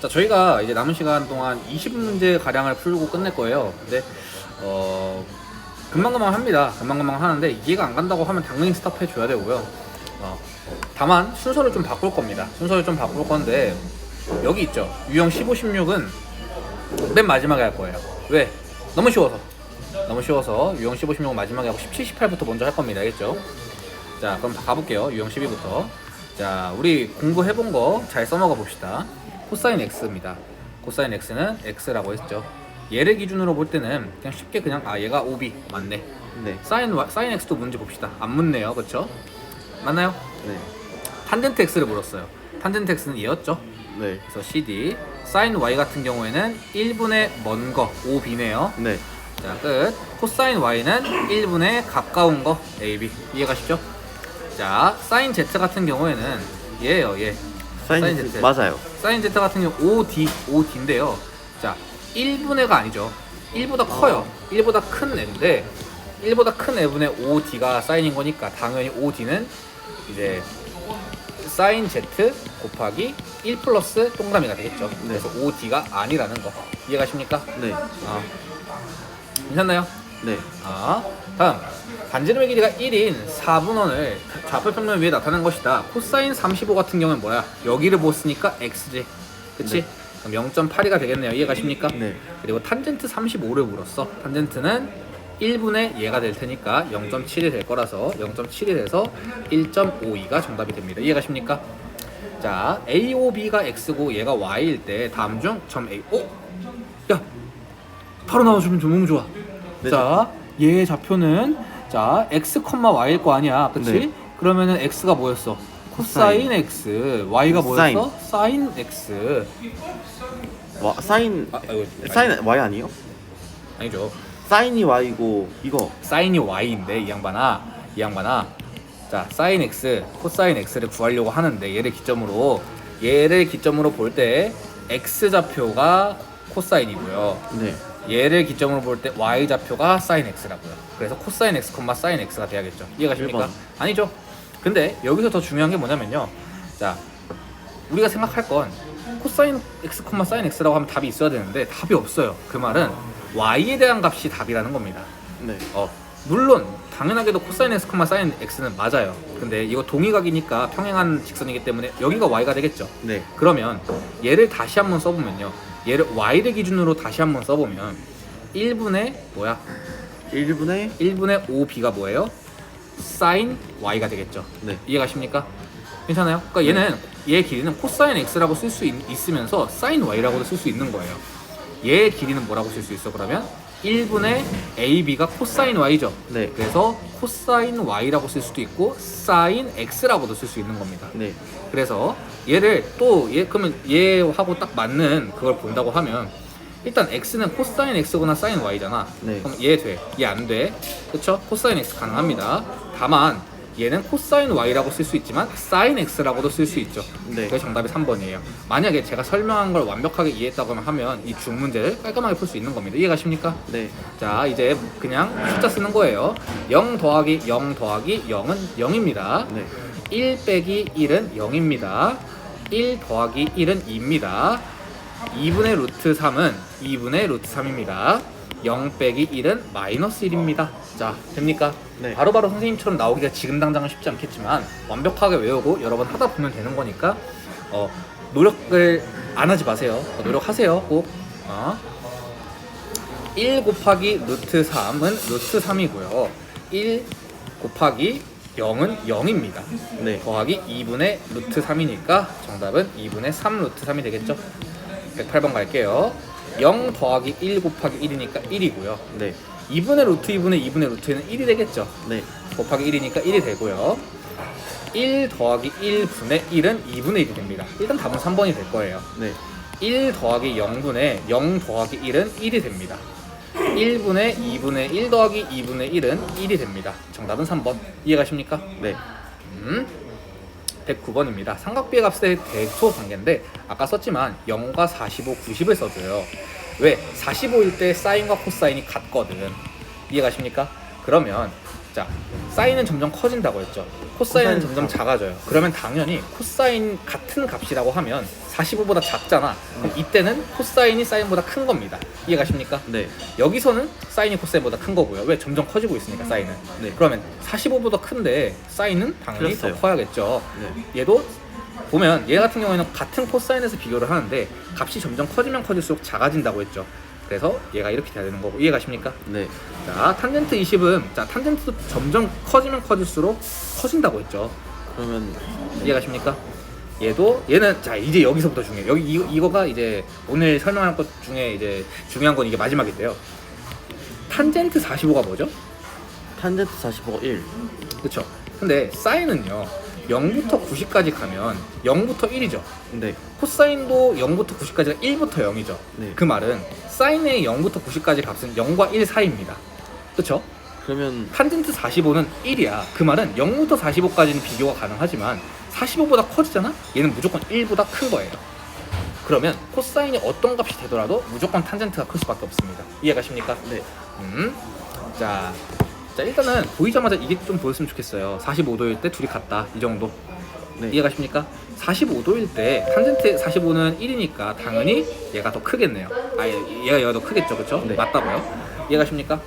자, 저희가 이제 남은 시간 동안 20문제 가량을 풀고 끝낼 거예요. 근데 어 금방금방 합니다. 금방금방 하는데 이해가 안 간다고 하면 당연히 스탑해 줘야 되고요. 어, 다만 순서를 좀 바꿀 겁니다. 순서를 좀 바꿀 건데 여기 있죠. 유형 15, 16은 맨 마지막에 할 거예요. 왜? 너무 쉬워서. 너무 쉬워서 유형 15, 16은 마지막에 하고 17, 18부터 먼저 할 겁니다. 알겠죠? 자, 그럼 가볼게요. 유형 12부터. 자, 우리 공부해본 거 잘 써먹어 봅시다. 코사인 x입니다. 코사인 x는 x라고 했죠. 얘를 기준으로 볼 때는 그냥 쉽게 그냥 아 얘가 5b 맞네. 네. 사인 Y- 사인 x도 문제 봅시다. 안 묻네요, 그렇죠? 맞나요? 네. 탄젠트 x를 물었어요. 탄젠트 x는 얘였죠. 네. 그래서 CD 사인 y 같은 경우에는 1분의 먼 거 5b네요. 네. 자, 끝. 코사인 y는 1분의 가까운 거 AB. 이해가시죠? 자, 사인 z 같은 경우에는 얘예요, 얘. 사인 사인 Z. 맞아요. 사인 z 같은 경우 5d, 5d인데요. 자, 1분의가 아니죠. 1보다 커요. 1보다 큰 애인데 1보다 큰 애분의 5d가 사인인 거니까 당연히 5d는 이제 사인 z 곱하기 1 플러스 동그라미가 되겠죠. 네. 그래서 5d가 아니라는 거. 이해가십니까? 네. 아. 괜찮나요? 네. 아, 다음 반지름의 길이가 1인 4분원을 좌표 평면 위에 나타낸 것이다. 코사인 35 같은 경우는 뭐야? 여기를 못 쓰니까 x지. 그치? 네. 그럼 0.82가 되겠네요. 이해가십니까? 네. 그리고 탄젠트 35를 물었어. 탄젠트는 1분의 얘가 될 테니까 0.7이 될 거라서 0.7이 돼서 1.52가 정답이 됩니다. 이해가십니까? 자, A, O, B가 X고 얘가 Y일 때 다음 중 점 A. 오! 야! 바로 나와주면 좀 너무 좋아. 네. 자, 얘의 좌표는 자, X, Y일 거 아니야. 그치? 네. 그러면은 X가 뭐였어? 코사인 X. Y가 사인. 뭐였어? 사인 X. 와 사인 아, 아이고, 사인 Y 아니요? 아니죠. 사인이 Y고 이거 사인이 y인데 이 양반아 이 양반아 자 사인 x 코사인 x를 구하려고 하는데 얘를 기점으로 얘를 기점으로 볼 때 x 좌표가 코사인이고요 네. 얘를 기점으로 볼 때 y 좌표가 사인 x라고요 그래서 코사인 x, 사인 x가 돼야겠죠 이해가십니까? 일 번. 아니죠 근데 여기서 더 중요한 게 뭐냐면요 자 우리가 생각할 건 코사인 x, 사인 x라고 하면 답이 있어야 되는데 답이 없어요 그 말은 y에 대한 값이 답이라는 겁니다 네. 어, 물론 당연하게도 코사인 x, 사인 x는 맞아요. 근데 이거 동의각이니까 평행한 직선이기 때문에 여기가 y가 되겠죠. 네. 그러면 얘를 다시 한번 써보면요. 얘를 y를 기준으로 다시 한번 써보면 1분의 뭐야? 1분의 1분의 5b가 뭐예요? 사인 y가 되겠죠. 네. 이해가십니까? 괜찮아요? 그러니까 얘는 얘의 길이는 코사인 x라고 쓸 수 있으면서 사인 y라고도 쓸 수 있는 거예요. 얘의 길이는 뭐라고 쓸 수 있어? 그러면 1분의 ab가 코사인 y죠. 네. 그래서 코사인 y라고 쓸 수도 있고 사인 x라고도 쓸 수 있는 겁니다. 네. 그래서 얘를 또 얘 그러면 얘하고 딱 맞는 그걸 본다고 하면 일단 x는 코사인 x거나 사인 y잖아. 네. 그럼 얘 돼. 얘 안 돼. 그쵸? 코사인 x 가능합니다. 다만 얘는 코사인 y라고 쓸 수 있지만 사인 x라고도 쓸 수 있죠. 네. 그게 정답이 3번이에요. 만약에 제가 설명한 걸 완벽하게 이해했다고 하면 이 중 문제를 깔끔하게 풀 수 있는 겁니다. 이해가십니까? 네. 자 이제 그냥 숫자 쓰는 거예요 0 더하기 0 더하기 0은 0입니다 네. 1 빼기 1은 0입니다 1 더하기 1은 2입니다 2분의 루트 3은 2분의 루트 3입니다 0 빼기 1은 마이너스 1입니다 자 됩니까? 네. 바로바로 선생님처럼 나오기가 지금 당장은 쉽지 않겠지만 완벽하게 외우고 여러 번 하다 보면 되는 거니까 어, 노력을 안 하지 마세요 어, 노력하세요 꼭 어. 1 곱하기 루트 3은 루트 3이고요. 1 곱하기 0은 0입니다. 네. 더하기 2분의 루트 3이니까 정답은 2분의 3 루트 3이 되겠죠? 108번 갈게요. 0 더하기 1 곱하기 1이니까 1이고요. 네. 2분의 루트 2분의 2분의 루트는 1이 되겠죠? 네. 곱하기 1이니까 1이 되고요. 1 더하기 1분의 1은 2분의 1이 됩니다. 일단 답은 3번이 될 거예요. 네. 1 더하기 0분의 0 더하기 1은 1이 됩니다. 1분의 2분의 1 더하기 2분의 1은 1이 됩니다. 정답은 3번. 이해가십니까? 네. 음. 109번입니다. 삼각비의 값의 대소 관계인데 아까 썼지만 0과 45, 90을 써줘요. 왜? 45일 때 사인과 코사인이 같거든. 이해가십니까? 그러면 자 사인은 점점 커진다고 했죠. 코사인은 점점 작아. 작아져요. 그러면 당연히 코사인 같은 값이라고 하면 45보다 작잖아. 그럼 이때는 코사인이 사인보다 큰 겁니다. 이해가십니까? 네. 여기서는 사인이 코사인보다 큰 거고요. 왜? 점점 커지고 있으니까 사인은. 네. 그러면 45보다 큰데 사인은 당연히 틀렸어요. 더 커야겠죠. 네. 얘도 보면 얘 같은 경우에는 같은 코사인에서 비교를 하는데 값이 점점 커지면 커질수록 작아진다고 했죠. 그래서 얘가 이렇게 돼야 되는 거고 이해가십니까? 네. 자, 탄젠트 20은 자, 탄젠트도 점점 커지면 커질수록 커진다고 했죠. 그러면 이해가십니까? 얘도 얘는 자 이제 여기서부터 중요해. 여기 이, 이거가 이제 오늘 설명할 것 중에 이제 중요한 건 이게 마지막인데요. 탄젠트 45가 뭐죠? 탄젠트 45가 1. 그렇죠. 근데 사인은요. 0부터 90까지 가면 0부터 1이죠. 네. 코사인도 0부터 90까지가 1부터 0이죠. 네. 그 말은 사인의 0부터 90까지 값은 0과 1 사이입니다. 그렇죠? 그러면 탄젠트 45는 1이야. 그 말은 0부터 45까지는 비교가 가능하지만 45보다 커지잖아? 얘는 무조건 1보다 큰 거예요. 그러면 코사인이 어떤 값이 되더라도 무조건 탄젠트가 클 수밖에 없습니다. 이해 가십니까? 네. 음. 자, 자 일단은 보이자마자 이게 좀 보였으면 좋겠어요. 45도일 때 둘이 같다. 이 정도. 네. 이해가십니까? 45도일 때 탄젠트 45는 1이니까 당연히 얘가 더 크겠네요. 아, 얘가 얘가 더 크겠죠, 그렇죠? 네. 맞다고요? 이해가십니까?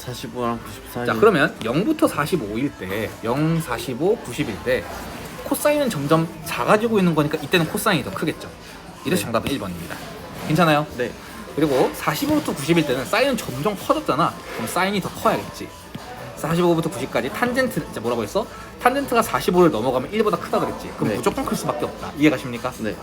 45랑 90 사이. 자 그러면 0부터 45일 때 0, 45, 90일 때 코사인은 점점 작아지고 있는 거니까 이때는 코사인이 더 크겠죠. 이래서 네. 정답은 1번입니다. 괜찮아요? 네. 그리고 45부터 90일 때는 사인은 점점 커졌잖아. 그럼 사인이 더 커야겠지. 45부터 90까지 탄젠트 이제 뭐라고 했어? 탄젠트가 45를 넘어가면 1보다 크다 그랬지. 그럼 네. 무조건 클 수밖에 없다. 이해가십니까? 네.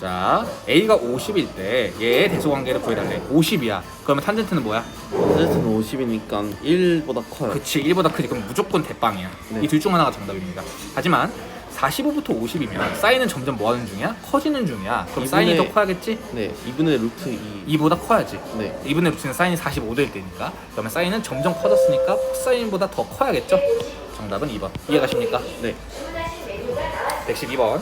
자, A가 50일 때 얘의 대소관계를 구해달래. 50이야. 그러면 탄젠트는 뭐야? 탄젠트는 50이니까 1보다 커요. 그치 1보다 크지 그럼 무조건 대빵이야 네. 이 둘 중 하나가 정답입니다 하지만 45부터 50이면 사인은 점점 뭐하는 중이야? 커지는 중이야 그럼 사인이 더 이분의- 커야겠지? 네. 2분의 루트 2. 2보다 커야지 네. 2분의 루트는 사인이 45도일 때니까 그러면 사인은 점점 커졌으니까 코사인보다 더 커야겠죠? 정답은 2번 이해가십니까? 네. 112번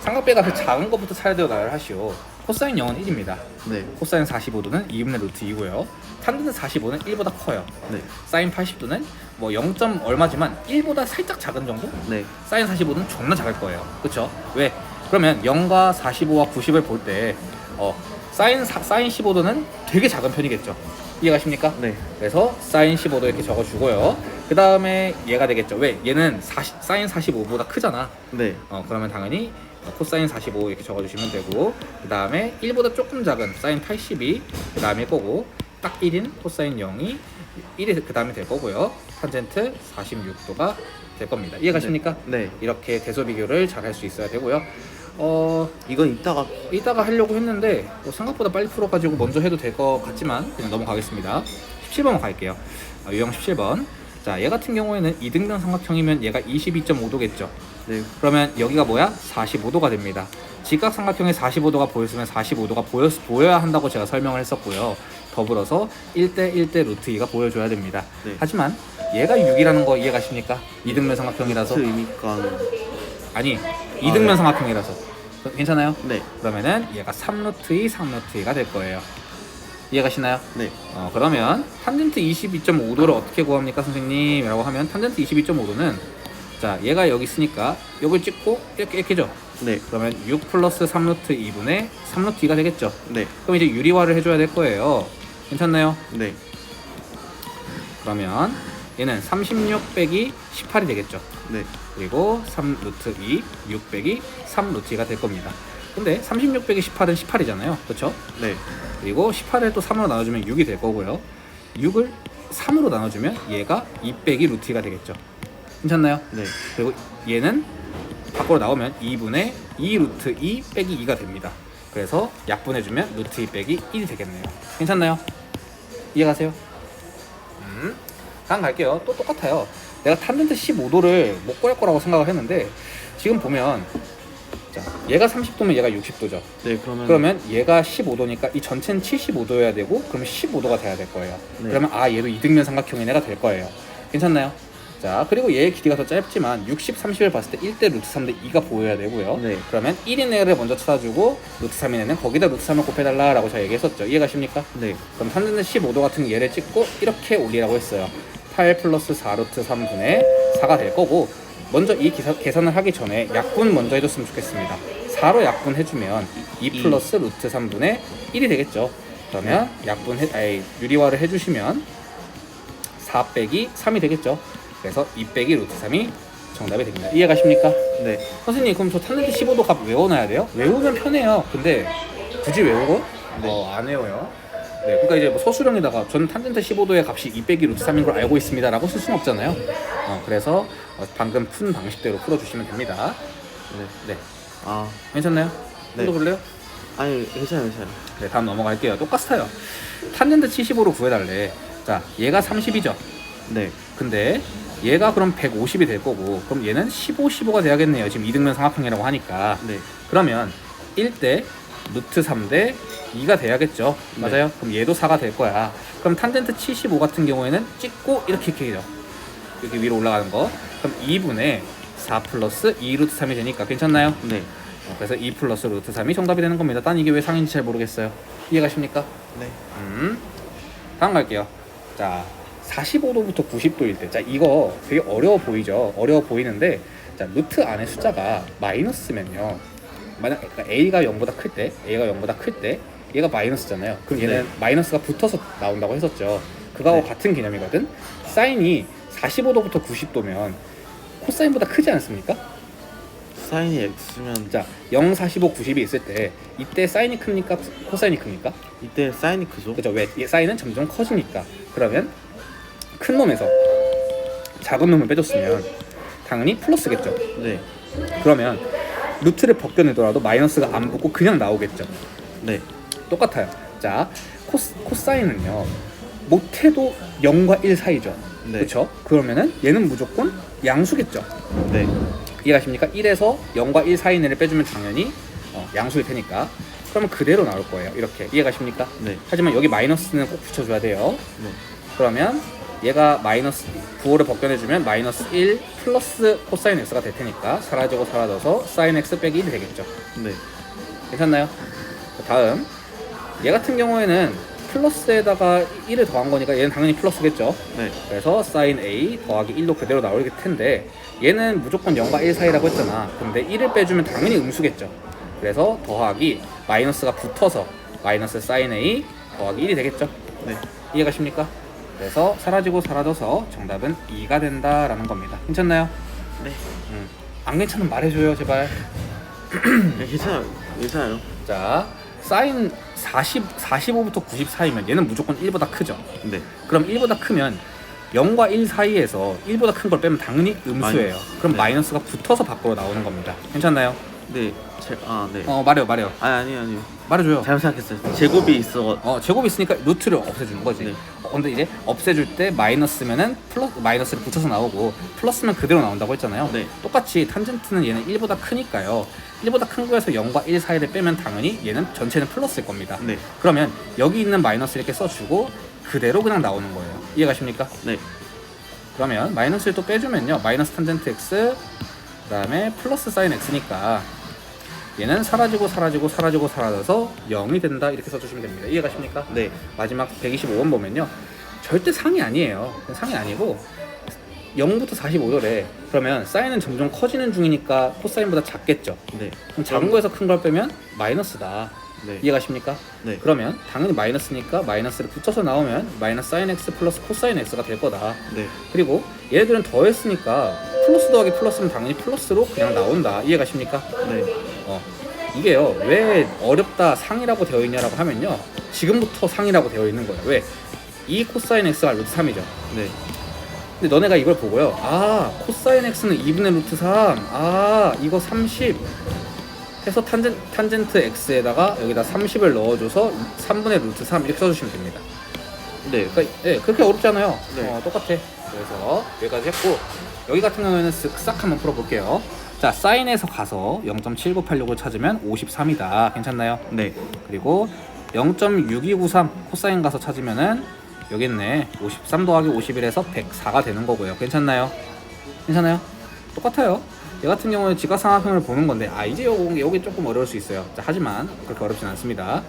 삼각배 값을 작은 것부터 차례대로 나열하시오 코사인 0은 1입니다 네. 코사인 45도는 2분의 루트 2고요 탄젠트 45는 1보다 커요 네. 사인 80도는 뭐 0. 얼마지만 1보다 살짝 작은 정도? 네. 사인 45는 존나 작을 거예요. 그쵸? 왜? 그러면 0과 45와 90을 볼 때, 어, 사인, 사, 사인 15도는 되게 작은 편이겠죠. 이해가십니까? 네. 그래서 사인 15도 이렇게 적어주고요. 그 다음에 얘가 되겠죠. 왜? 얘는 40, 사인 45보다 크잖아. 네. 어, 그러면 당연히 코사인 45 이렇게 적어주시면 되고, 그 다음에 1보다 조금 작은 사인 82, 그 다음에 거고, 딱 1인 코사인 0이 1이 그 다음에 될 거고요. 탄젠트 46도가 될 겁니다. 이해가십니까? 네. 이렇게 대소 비교를 잘 할 수 있어야 되고요. 어, 이건 이따가 이따가 하려고 했는데 뭐 생각보다 빨리 풀어가지고 먼저 해도 될 것 같지만 그냥 넘어가겠습니다. 17번 갈게요. 어, 유형 17번. 자, 얘 같은 경우에는 이등변 삼각형이면 얘가 22.5도겠죠. 네. 그러면 여기가 뭐야? 45도가 됩니다. 직각삼각형에 45도가 보였으면 45도가 보여, 보여야 한다고 제가 설명을 했었고요. 더불어서 1대 1대 루트 2가 보여줘야 됩니다. 네. 하지만 얘가 6이라는 거 이해가십니까? 이등변 삼각형이라서 루트 2니까 아니 이등변 네. 삼각형이라서 괜찮아요? 네. 그러면은 얘가 3루트 2, 3루트 2가 될 거예요. 이해가시나요? 네. 어, 그러면 탄젠트 22.5도를 어떻게 구합니까 선생님? 라고 하면 탄젠트 22.5도는 자 얘가 여기 있으니까 여기 찍고 이렇게 이렇게죠 네. 그러면 6 플러스 3루트 2분의 3루트 2가 되겠죠 네. 그럼 이제 유리화를 해줘야 될 거예요 괜찮나요? 네. 그러면 얘는 36 빼기 18이 되겠죠 네. 그리고 3 루트 2, 6 빼기 3 루트 2가 될 겁니다 근데 36 빼기 18은 18이잖아요 그렇죠? 네. 그리고 18을 또 3으로 나눠주면 6이 될 거고요. 6을 3으로 나눠주면 얘가 2 빼기 루트 2가 되겠죠. 괜찮나요? 네. 그리고 얘는 밖으로 나오면 2분의 2 루트 2 빼기 2가 됩니다. 그래서 약분해주면 루트 2 빼기 1이 되겠네요. 괜찮나요? 이해가세요? 음, 다음 갈게요. 또 똑같아요. 내가 탄젠트 15도를 못 구할 거라고 생각을 했는데 지금 보면 자, 얘가 30도면 얘가 60도죠. 네. 그러면 그러면 얘가 15도니까 이 전체는 75도여야 되고 그러면 15도가 돼야 될 거예요. 네. 그러면 아 얘도 이등변 삼각형인 애가 될 거예요. 괜찮나요? 자 그리고 얘의 길이가 더 짧지만 60, 30을 봤을 때 1대 루트 3대 2가 보여야 되고요. 네. 그러면 1인 애를 먼저 찾아주고 루트 3인 애는 거기다 루트 3을 곱해달라라고 제가 얘기했었죠. 이해 가십니까? 네. 그럼 탄젠트 15도 같은 얘를 찍고 이렇게 올리라고 했어요. 8 플러스 4 루트 3분의 4가 될 거고 먼저 이 기사, 계산을 하기 전에 약분 먼저 해줬으면 좋겠습니다 4로 약분 해주면 2 이. 플러스 루트 3분의 1이 되겠죠 그러면 약분 해, 아니, 유리화를 해주시면 4 빼기 3이 되겠죠 그래서 2 빼기 루트 3이 정답이 됩니다 이해가십니까? 네. 선생님 그럼 저 탔는데 15도 값 외워놔야 돼요? 외우면 편해요. 근데 굳이 외우고 네. 어, 안 외워요. 네, 그러니까 이제 뭐 서술형에다가 저는 탄젠트 15도의 값이 2 빼기 루트 3인 걸 알고 있습니다라고 쓸 수는 없잖아요. 어, 그래서 어, 방금 푼 방식대로 풀어주시면 됩니다. 네. 네, 아 괜찮나요? 네. 또 볼래요? 아니 괜찮아요 괜찮아요. 네, 다음 넘어갈게요. 똑같아요. 탄젠트 75로 구해달래. 자, 얘가 30이죠. 네. 근데 얘가 그럼 150이 될 거고 그럼 얘는 15, 15가 돼야겠네요. 지금 이등변 삼합형이라고 하니까. 네. 그러면 1 대 루트 3대 2가 돼야겠죠. 네. 맞아요? 그럼 얘도 4가 될 거야. 그럼 탄젠트 75 같은 경우에는 찍고 이렇게 이렇게 해요. 여기 위로 올라가는 거. 그럼 2분의 4 플러스 2 루트 3이 되니까 괜찮나요? 네. 어, 그래서 2 플러스 루트 3이 정답이 되는 겁니다. 딴 이게 왜 상인지 잘 모르겠어요. 이해가십니까? 네. 음. 다음 갈게요. 자, 45도부터 90도일 때. 자, 이거 되게 어려워 보이죠? 어려워 보이는데, 자, 루트 안에 숫자가 마이너스면요. 만약 그러니까 A가 0보다 클 때, A가 0보다 클 때, 얘가 마이너스잖아요. 그럼 얘는 네. 마이너스가 붙어서 나온다고 했었죠. 그거하고 네. 같은 개념이거든. 사인이 45도부터 90도면 코사인보다 크지 않습니까? 사인이 X면 자, 0, 45, 90이 있을 때 이때 사인이 큽니까? 코사인이 큽니까? 이때 사인이 크죠? 그죠? 왜? 이 사인은 점점 커지니까. 그러면 큰 놈에서 작은 놈을 빼줬으면 당연히 플러스겠죠. 네. 그러면 루트를 벗겨내더라도 마이너스가 안 붙고 그냥 나오겠죠. 네. 똑같아요. 자, 코스, 코사인은요. 못해도 0과 1 사이죠. 네. 그렇죠? 그러면은 얘는 무조건 양수겠죠. 네. 이해가십니까? 1에서 0과 1 사이 내를 빼주면 당연히 어, 양수일 테니까 그러면 그대로 나올 거예요. 이렇게 이해가십니까? 네. 하지만 여기 마이너스는 꼭 붙여줘야 돼요. 네. 그러면 얘가 마이너스 9호를 벗겨내주면 마이너스 1 플러스 코사인 x가 될 테니까 사라지고 사라져서 사인 x 빼기 1이 되겠죠. 네. 괜찮나요? 자, 다음 얘 같은 경우에는 플러스에다가 1을 더한 거니까 얘는 당연히 플러스겠죠. 네. 그래서 사인 a 더하기 1도 그대로 나올 텐데 얘는 무조건 0과 1 사이라고 했잖아. 근데 1을 빼주면 당연히 음수겠죠. 그래서 더하기 마이너스가 붙어서 마이너스 사인 a 더하기 1이 되겠죠. 네. 이해가십니까? 그래서 사라지고 사라져서 정답은 2가 된다라는 겁니다. 괜찮나요? 네. 음. 안 괜찮으면 말해줘요, 제발. 네. 괜찮아요. 괜찮아요. 자, 사인 40, 45부터 90 사이면 얘는 무조건 1보다 크죠. 네. 그럼 1보다 크면 0과 1 사이에서 1보다 큰 걸 빼면 당연히 음수예요. 마이너스. 그럼 네. 마이너스가 붙어서 밖으로 나오는 겁니다. 괜찮나요? 네. 제, 아, 네. 어, 말해요, 말해요. 아니, 아니, 아니요. 말해줘요. 잘못 생각했어요. 제곱이 있어. 어, 제곱 있으니까 루트를 없애주는 거지. 네. 어, 근데 이제 없애줄 때 마이너스면은 플러스 마이너스를 붙여서 나오고 플러스면 그대로 나온다고 했잖아요. 네. 똑같이 탄젠트는 얘는 1보다 크니까요. 1보다 큰 거에서 0과 1 사이를 빼면 당연히 얘는 전체는 플러스일 겁니다. 네. 그러면 여기 있는 마이너스 이렇게 써주고 그대로 그냥 나오는 거예요. 이해가십니까? 네. 그러면 마이너스를 또 빼주면요. 마이너스 탄젠트 x 그 다음에 플러스 사인 x니까 얘는 사라지고 사라지고 사라지고 사라져서 0이 된다 이렇게 써주시면 됩니다. 이해가십니까? 네. 마지막 125번 보면요. 절대 상이 아니에요. 상이 아니고 0부터 45도래. 그러면 사인은 점점 커지는 중이니까 코사인보다 작겠죠. 네. 그럼 작은 거에서 큰 걸 빼면 마이너스다. 네. 이해가십니까? 네. 그러면 당연히 마이너스니까 마이너스를 붙여서 나오면 마이너스 사인 x 플러스 코사인 x가 될 거다. 네. 그리고 얘네들은 더했으니까 플러스 더하기 플러스는 당연히 플러스로 그냥 나온다. 이해가십니까? 네. 어, 이게요 왜 어렵다 상이라고 되어 있냐라고 하면요. 지금부터 상이라고 되어 있는 거예요. 왜? 2 코사인 x가 루트 3이죠. 네. 근데 너네가 이걸 보고요. 아 코사인 x는 2분의 루트 3아 이거 30 해서 탄젠, 탄젠트 x에다가 여기다 30을 넣어줘서 3분의 루트 3 이렇게 써주시면 됩니다. 네. 그러니까 예, 그렇게 어렵지 않아요. 네. 어, 똑같아. 그래서 여기까지 했고 여기 같은 경우에는 쓱싹 한번 풀어볼게요 자 사인에서 가서 0.7986을 찾으면 53이다 괜찮나요? 네. 그리고 0.6293 코사인 가서 찾으면은 여기 있네 53 더하기 51에서 104가 되는 거고요 괜찮나요? 괜찮아요? 똑같아요 얘 같은 경우는 지각상학형을 보는 건데 아 이제 요거, 여기 조금 어려울 수 있어요 자, 하지만 그렇게 어렵진 않습니다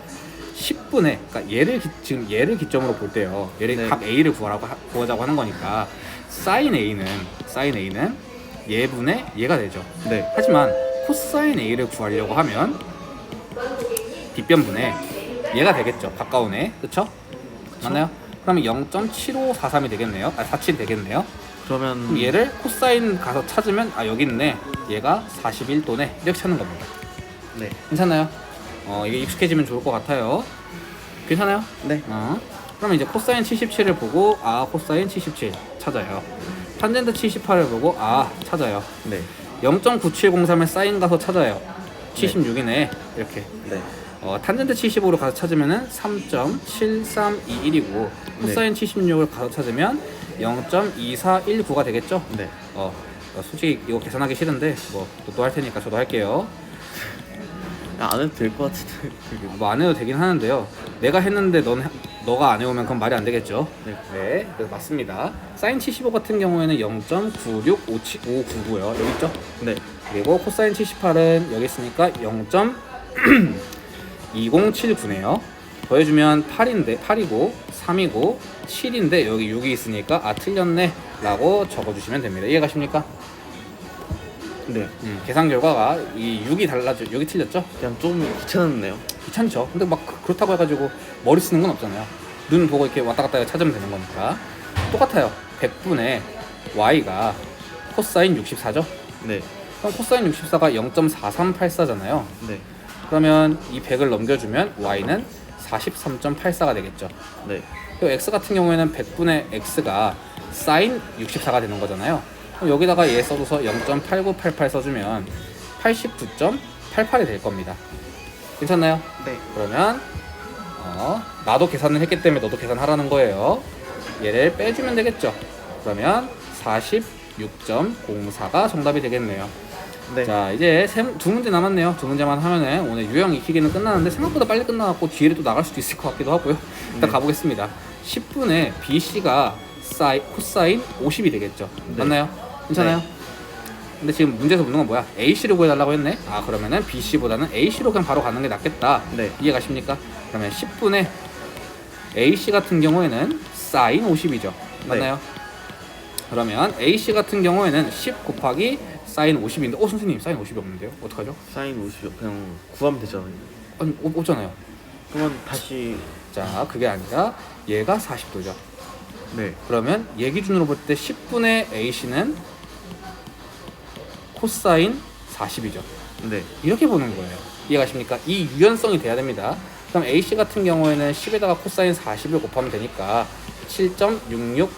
10분의 그러니까 얘를 기- 지금 얘를 기점으로 볼 때요. 얘를 네. 각 A를 구하라고 하- 구하자고 하는 거니까 사인 A는 사인 A는 얘분의 얘가 되죠. 네. 하지만 코사인 A를 구하려고 하면 뒷변분의 얘가 되겠죠. 가까운 애. 그쵸? 맞나요? 그러면 0.7543이 되겠네요. 아, 47 되겠네요. 그러면 그럼 얘를 코사인 가서 찾으면 아 여기 있네. 얘가 41도네. 이렇게 찾는 겁니다. 네. 괜찮나요? 어 이게 익숙해지면 좋을 것 같아요. 괜찮아요? 네. 어. 그러면 이제 코사인 77을 보고 아 코사인 77 찾아요. 탄젠트 78을 보고 아 찾아요. 네. 0.9703을 사인 가서 찾아요. 76이네. 이렇게. 네. 어, 탄젠트 75로 가서 찾으면은 3.7321이고 코사인 76을 가서 찾으면 0.2419가 되겠죠? 네. 어, 어, 솔직히 이거 계산하기 싫은데 뭐 또 할 테니까 저도 할게요. 야, 안 해도 될 것 같은데. 되게. 뭐 안 해도 되긴 하는데요. 내가 했는데 넌 해- 너가 안 해오면 그건 말이 안 되겠죠? 네. 네, 그래서 맞습니다. 사인 75 같은 경우에는 0.96599고요. 여기 있죠? 네. 그리고 코사인 78은 여기 있으니까 0.2079네요. 더해주면 8인데 8이고 3이고 7인데 여기 6이 있으니까 아 틀렸네 라고 적어주시면 됩니다. 이해가십니까? 네. 음, 계산 결과가 이 6이 달라져 6이 틀렸죠? 그냥 좀 귀찮았네요. 귀찮죠. 근데 막 그- 그렇다고 해가지고 머리 쓰는 건 없잖아요. 눈 보고 이렇게 왔다 갔다 찾으면 되는 거니까 똑같아요. 100분의 y가 코사인 64죠. 네. 그럼 코사인 64가 0.4384잖아요. 네. 그러면 이 100을 넘겨주면 y는 43.84가 되겠죠. 네. 그리고 x 같은 경우에는 100분의 x가 사인 64가 되는 거잖아요. 여기다가 얘 써줘서 0.8988 써주면 89.88이 될 겁니다. 괜찮나요? 네. 그러면 어, 나도 계산을 했기 때문에 너도 계산하라는 거예요. 얘를 빼주면 되겠죠. 그러면 46.04가 정답이 되겠네요. 네. 자 이제 세, 두 문제 남았네요. 두 문제만 하면은 오늘 유형 익히기는 끝나는데 생각보다 빨리 끝나갖고 뒤에도 또 나갈 수도 있을 것 같기도 하고요. 일단 네. 가보겠습니다. 10분의 BC가 사이, 코사인 50이 되겠죠. 네. 맞나요? 괜찮아요? 근데 지금 문제에서 묻는 건 뭐야? AC를 구해달라고 했네? 아 그러면은 BC보다는 AC로 그냥 바로 가는 게 낫겠다. 네. 이해가십니까? 그러면 10분의 AC 같은 경우에는 사인 50이죠. 맞나요? 그러면 AC 같은 경우에는 10 곱하기 사인 50인데 어 선생님 사인 50이 없는데요? 어떡하죠? 사인 50이 그냥 구하면 되잖아요. 아니 없, 없잖아요. 그러면 다시 자 그게 아니라 얘가 40도죠. 네. 그러면 얘 기준으로 볼 때 10분의 AC는 코사인 40이죠. 네. 이렇게 보는 거예요. 이해가십니까? 이 유연성이 돼야 됩니다. 그럼 AC 같은 경우에는 10에다가 코사인 40을 곱하면 되니까 7.66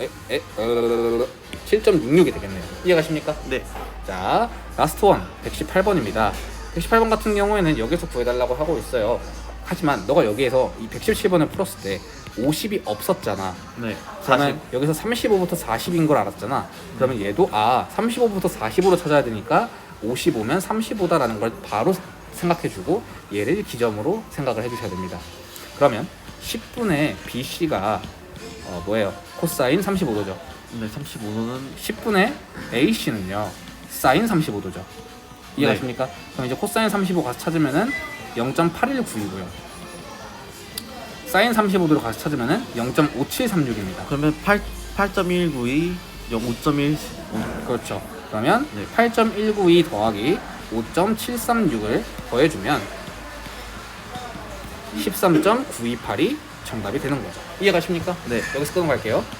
에, 에, 어, 7.66이 되겠네요. 이해가십니까? 네. 자, 라스트 원 118번입니다. 118번 같은 경우에는 여기서 구해달라고 하고 있어요. 하지만 너가 여기에서 이 117번을 풀었을 때 50이 없었잖아. 네. 그러면 여기서 35부터 40인 걸 알았잖아. 그러면 얘도 아 35부터 40으로 찾아야 되니까 55면 35다라는 걸 바로 생각해주고 얘를 기점으로 생각을 해주셔야 됩니다. 그러면 10분의 BC가 어, 뭐예요? 코사인 35도죠. 네. 35도는 10분의 AC는요 사인 35도죠. 이해가십니까? 그럼 이제 코사인 35 가서 찾으면은 0.8192고요. 사인 35도로 가서 찾으면은 0.5736입니다. 그러면 8 8.192 5.1 그렇죠. 그러면 네. 8.192 더하기 5.736을 더해주면 13.928이 정답이 되는 거죠. 이해 가십니까? 네. 여기서 끊어갈게요.